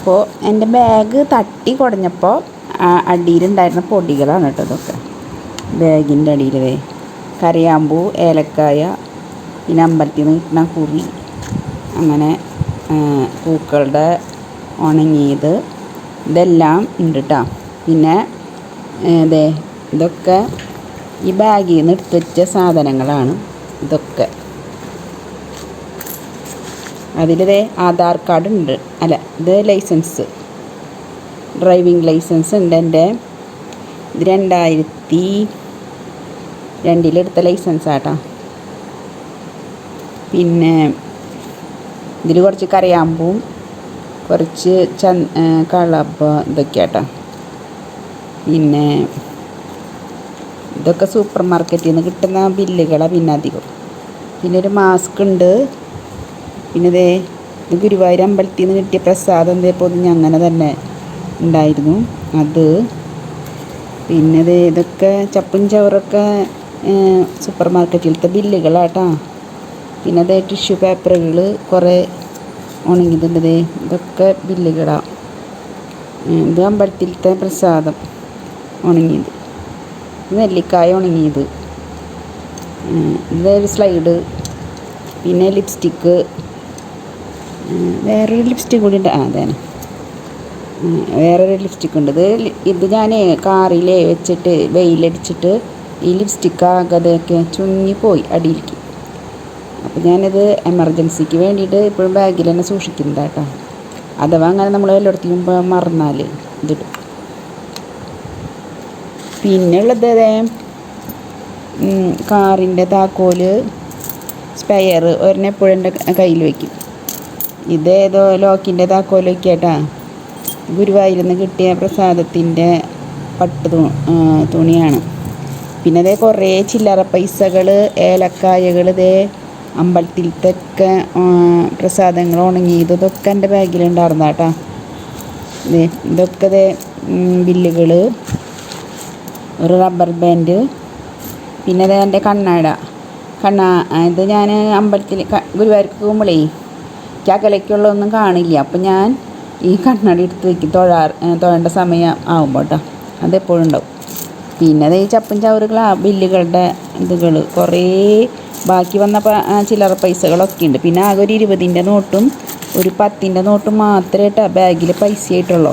അപ്പോൾ എന്റെ ബാഗ് തട്ടി കുടഞ്ഞപ്പോൾ അടിയിലുണ്ടായിരുന്ന പൊടികളാണ് കേട്ടോ ഇതൊക്കെ. ബാഗിന്റെ അടിയിലേ കരയാമ്പൂ ഏലക്കായ പിന്നെ അമ്പലത്തിൽ നിന്ന് കിട്ടുന്ന കുറി അങ്ങനെ പൂക്കളുടെ ഉണങ്ങിയത് ഇതെല്ലാം ഉണ്ട് കേട്ടോ. പിന്നെ ദേ ഇതൊക്കെ ഈ ബാഗിൽ നിന്ന് എടുത്ത് വെച്ച സാധനങ്ങളാണ് ഇതൊക്കെ. അതിലിതേ ആധാർ കാർഡ് ഉണ്ട് അല്ല ഇത് ലൈസൻസ്. ഡ്രൈവിംഗ് ലൈസൻസ് ഉണ്ട് എന്റെ. ഇത് രണ്ടായിരത്തി രണ്ടിലെടുത്ത ലൈസൻസ് ആട്ടോ പിന്നെ ഇതിൽ കുറച്ച് കറിയാമ്പും കുറച്ച് ചന് ഇതൊക്കെ ആട്ടോ പിന്നെ ഇതൊക്കെ സൂപ്പർ മാർക്കറ്റിൽ നിന്ന് കിട്ടുന്ന ബില്ലുകളാണ് പിന്നെ അധികം. പിന്നെ ഒരു മാസ്ക് ഉണ്ട് പിന്നെ ഗുരുവായൂർ അമ്പലത്തിൽ നിന്ന് കിട്ടിയ പ്രസാദം ദേ പൊതിഞ്ഞ് അങ്ങനെ തന്നെ ഉണ്ടായിരുന്നു. അത് പിന്നെ ദേ ഇതൊക്കെ ചപ്പും ചവറൊക്കെ സൂപ്പർ മാർക്കറ്റിലത്തെ ബില്ലുകളാട്ടാ. പിന്നെ അതേ ടിഷ്യൂ പേപ്പറുകൾ കുറേ ഉണങ്ങിയതുണ്ട് ദേ. ഇതൊക്കെ ബില്ലുകളാണ് ഇത് അമ്പലത്തിലത്തെ പ്രസാദം ഉണങ്ങിയത്. നെല്ലിക്കായ ഉണങ്ങിയത്. ഇതൊരു സ്ലൈഡ്. പിന്നെ ലിപ്സ്റ്റിക്ക്. വേറൊരു ലിപ്സ്റ്റിക് കൂടി ഉണ്ട്. ആ അതെ. വേറൊരു ലിപ്സ്റ്റിക് ഉണ്ട്. ഇത് ഇത് ഞാൻ കാറിൽ വെച്ചിട്ട് വെയിലടിച്ചിട്ട് ഈ ലിപ്സ്റ്റിക്ക് ആകതയൊക്കെ ചുങ്ങിപ്പോയി അടിയിലേക്ക്. അപ്പോൾ ഞാനിത് എമർജൻസിക്ക് വേണ്ടിയിട്ട് ഇപ്പോഴും ബാഗിൽ തന്നെ സൂക്ഷിക്കുന്നത് കേട്ടോ അഥവാ അങ്ങനെ നമ്മൾ എല്ലായിടത്തും മറന്നാൽ ഇതിട്ടു പിന്നെ ഉള്ളത് അതേ കാറിന്റെ താക്കോൽ സ്പെയർ ഒരെണ്ണം എന്റെ കയ്യിൽ വയ്ക്കും ഇതേതോ ലോക്കിന്റെ താക്കോലൊക്കെ ആട്ടാ ഗുരുവായൂരിൽ നിന്ന് കിട്ടിയ പ്രസാദത്തിന്റെ പട്ട് തുണിയാണ്. പിന്നെ അതേ കുറേ ചില്ലറ പൈസകൾ ഏലക്കായകൾ ഇതേ അമ്പലത്തിലത്തൊക്കെ പ്രസാദങ്ങൾ ഉണങ്ങിയത് ഇതൊക്കെ എന്റെ ബാഗിലുണ്ടായിരുന്ന കേട്ടാ ഇതൊക്കെ ഇതേ ബില്ലുകൾ ഒരു റബ്ബർ ബാൻഡ് പിന്നെ അതേ എന്റെ കണ്ണാട. കണ്ണാ ഇത് ഞാൻ അമ്പലത്തിൽ ഗുരുവായൂർക്ക് പോകുമ്പോഴേ ചകലയ്ക്കുള്ളതൊന്നും കാണില്ല. അപ്പം ഞാൻ ഈ കണ്ണാടി എടുത്ത് വെക്കും തൊഴാ തൊഴേണ്ട സമയം ആകുമ്പോൾ കേട്ടോ അതെപ്പോഴും ഉണ്ടാവും. പിന്നെ അത് ഈ ചപ്പും ആ ബില്ലുകളുടെ ഇതുകൾ കുറേ ബാക്കി വന്ന ചില്ലറ പൈസകളൊക്കെ ഉണ്ട്. പിന്നെ ആകെ ഒരു ഇരുപതിന്റെ നോട്ടും ഒരു പത്തിന്റെ നോട്ടും മാത്രമേ കേട്ടോ ബാഗിൽ പൈസ ആയിട്ടുള്ളൂ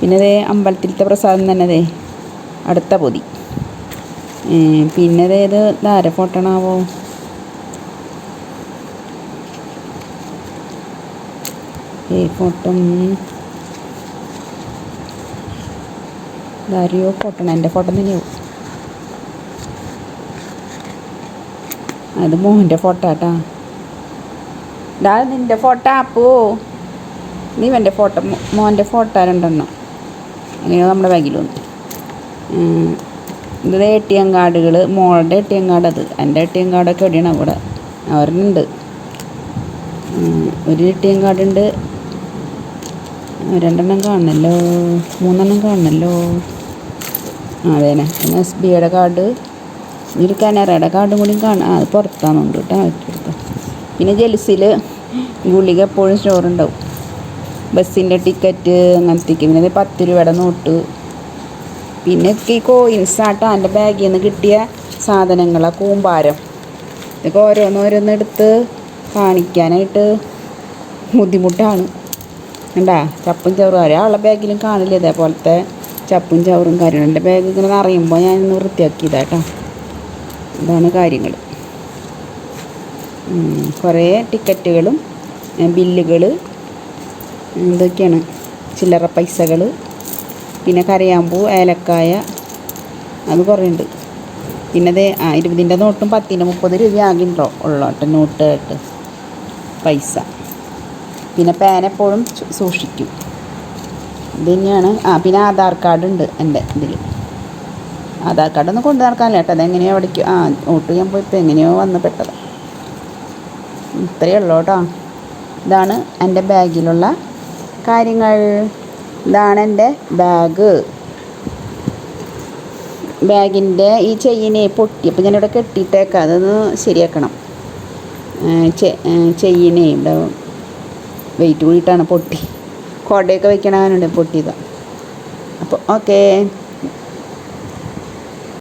പിന്നെ അതേ അമ്പലത്തിലത്തെ പ്രസാദം തന്നെ ദേ അടുത്ത പൊതി. പിന്നെ ഇത് ധാര ഫോട്ടണാവോ ഏ ഫോട്ടം ഇതാരെയോ ഫോട്ടണ എന്റെ ഫോട്ടം തന്നെയാവും അത് മോഹന്റെ ഫോട്ടോ ആട്ടാ. ഡാ നിന്റെ ഫോട്ടോ അപ്പോ. നീ എന്റെ ഫോട്ടോ മോന്റെ ഫോട്ടോ രണ്ടെണ്ണം അങ്ങനെ നമ്മുടെ ഉം. ഇത് എ ടി എം കാർഡുകൾ മോളുടെ എ ടി എം കാർഡ് അത്. എന്റെ എ ടി എം കാർഡൊക്കെ എവിടെയാണ്? അവിടെ. അവരുണ്ട് ഒരു എ ടി എം കാർഡ് ഉണ്ട് രണ്ടെണ്ണം കാണണല്ലോ. മൂന്നെണ്ണം കാണണല്ലോ. അതേനെ പിന്നെ എസ് ബി ഐയുടെ കാർഡ്. ഇനി ഒരു കനറയുടെ കാർഡും കൂടി കാണാം. അത് പുറത്താണെന്നുണ്ട് കേട്ടോ. എടുത്തു പിന്നെ ജെൽസിൽ ഗുളിക എപ്പോഴും സ്റ്റോർ ഉണ്ടാവും ബസ്സിന്റെ ടിക്കറ്റ് അങ്ങനത്തേക്ക്. പിന്നെ പത്ത് രൂപയുടെ നോട്ട്. പിന്നെ ഈ കോയിൻസ് ആട്ടോ. എന്റെ ബാഗിൽ നിന്ന് കിട്ടിയ സാധനങ്ങളാണ് കൂമ്പാരം. ഇതൊക്കെ ഓരോന്നോരോന്ന് എടുത്ത് കാണിക്കാനായിട്ട് ബുദ്ധിമുട്ടാണ്. കണ്ടാ? ചപ്പും ചവറും. ഒരാളുടെ ബാഗിലും കാണില്ല ഇതേപോലത്തെ ചപ്പും ചവറും കാര്യങ്ങളും. എന്റെ ബാഗ് ഇങ്ങനെ നിറയുമ്പോൾ ഞാനൊന്ന് വൃത്തിയാക്കിയതാട്ടോ. ഇതാണ് കാര്യങ്ങൾ കുറേ ടിക്കറ്റുകളും ബില്ലുകൾ ഇതൊക്കെയാണ്. ചില്ലറ പൈസകൾ പിന്നെ കരയാമ്പൂ ഏലക്കായ അത് കുറേ ഉണ്ട് പിന്നെ ആ ഇരുപതിന്റെ നോട്ടും പത്തിന്റെ മുപ്പത് രൂപ ആകിണ്ടോ ഉള്ളു കേട്ടോ നോട്ട് ആയിട്ട് പൈസ. പിന്നെ പാൻ എപ്പോഴും സൂക്ഷിക്കും. ഇത് തന്നെയാണ് ആ പിന്നെ ആധാർ കാർഡ് ഉണ്ട് എന്റെ ഇതിൽ ആധാർ കാർഡ് ഒന്ന് കൊണ്ടു നടക്കാനില്ല കേട്ടോ. അതെങ്ങനെയോ അവിടേക്ക് ആ വോട്ട് ചെയ്യാൻ പോയപ്പോൾ എങ്ങനെയോ വന്ന് പെട്ടത്. ഇത്രയേ ഉള്ളൂ കേട്ടോ. ഇതാണ് എന്റെ ബാഗിലുള്ള കാര്യങ്ങൾ. ഇതാണ് എന്റെ ബാഗ് ബാഗിന്റെ ഈ ചെയിനെ പൊട്ടി അപ്പോൾ ഞാനിവിടെ കെട്ടിയിട്ടേക്കാം. അതൊന്ന് ശരിയാക്കണം. ചെയിനെ ഇവിടെ വെയിറ്റ് കൂടിയിട്ടാണ് പൊട്ടി. കോടയൊക്കെ വെക്കണമെന്നുണ്ട് പൊട്ടിയതാണ് അപ്പോൾ ഓക്കേ